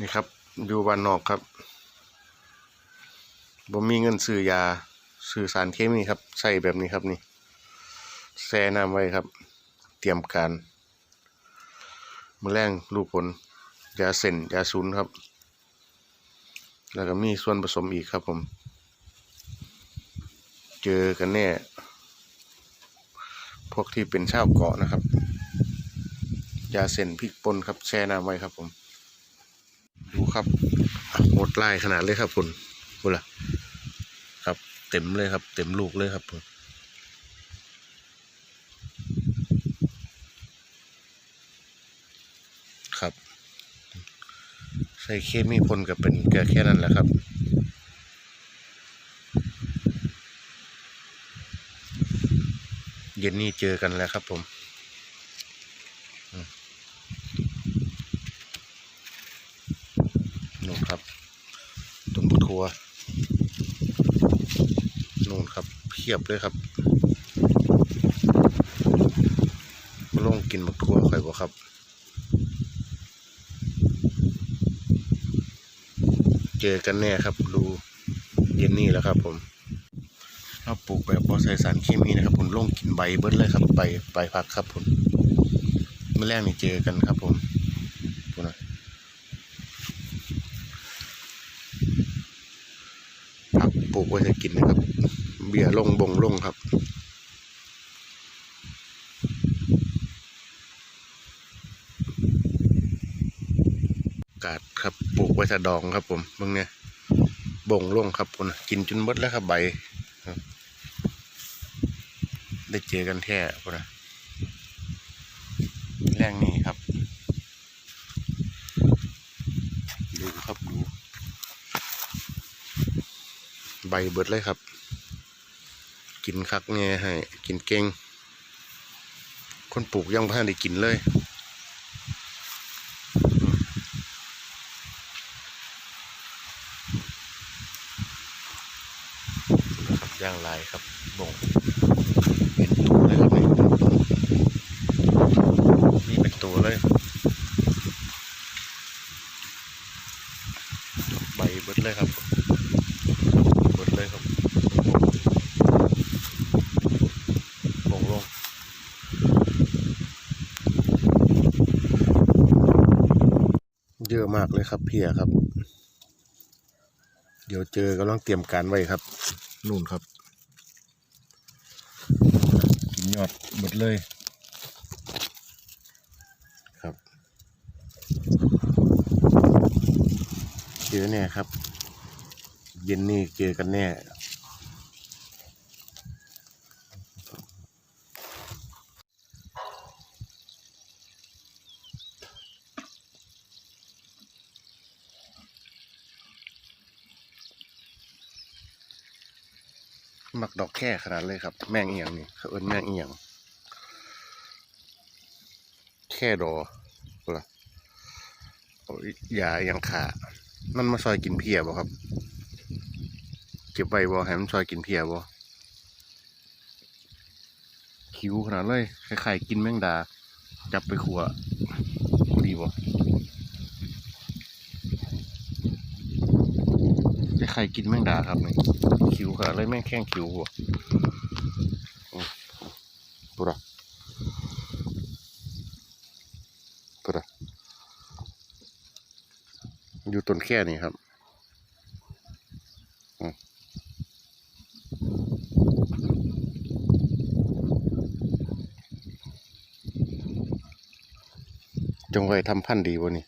นี่ครับอยู่บ้านนอกครับบ่มีเงินซื้อยาซื้อสารเคมีครับใส่แบบนี้ครับนี่แช่น้ำไว้ครับ เตรียมการมือแรงลูกผลยาเส้นยาซุนครับ แล้วก็มีส่วนผสมอีกครับผม เจอกันแน่ พวกที่เป็นชาวเกาะนะครับ ยาเส้นพริกป่นครับแช่น้ำไว้ครับผม ครับหมดลายขนาดเลยครับคุณคุณล่ะครับเต็มเลยครับ เต็มลูกเลยครับผมครับ ใส่เคมีพ่นกับเป็นแค่แค่นั้นแหละครับเย็นนี้เจอกันแล้วครับผมอืมนู่นครับต้น บัวนู่นครับเพียบเลยครับมาลงกินบักทัวค่อยบ่ครับ เจอกันแน่ครับ ดูเย็นนี้แล้วครับผมเราปลูกแบบบอใส่สารเคมีนะครับ ผมลงกินใบเบิดเลยครับใบใบผักครับผมเมื่อแรกนี่เจอกันครับผมดูหนะผัก ปลูกไว้จะกินนะครับ เบียร์ลงบงลงครับกาดครับปลูกไว้จะดองครับผมเมื่อเนี่ยบ่งลงครับคุณกินจนเบิดแล้วครับใบได้เจอกันแท้พุ่นนะแรงนี้ครับ ดูครับดู ใบเบิดเลยครับ กินคักเนี่ยให้กินเก่ง คนปลูกยังพันได้กินเลยย่างลายครับบ่งเป็นตัวเลยครับนี่นี่เป็นตัวเลยใบเบิดเลยครับ เบิดเลยครับบ่งลงเยอะมากเลยครับเพียครับ เดี๋ยวเจอกำลังเตรียมการไว้ครับ นู่นครับกินยอดหมดเลยครับเจอแน่ครับ เย็นนี่เจอกันแน่มักดอกแค่ขนาดเลยครับ แมงเอียงนี่เขาเอิ้นแมงเอียง แค่ดอเปล่าโอ้ยยายังขามันมาซอยกินเพียบ่ครับ เก็บไว้บ่ให้มันซอยกินเพียบ่คิวขนาดเลยคล้ายๆกินแมงดา จับไปขัวดีบ่คล้ายๆกินแมงดาครับนี่คิวขนาดเลยแม่งแข้งคิวบ่อืมปุระปุระอยู่ต้นแค่นี้ครับ จงไว้ทำพันธุ์ดีบ่นี่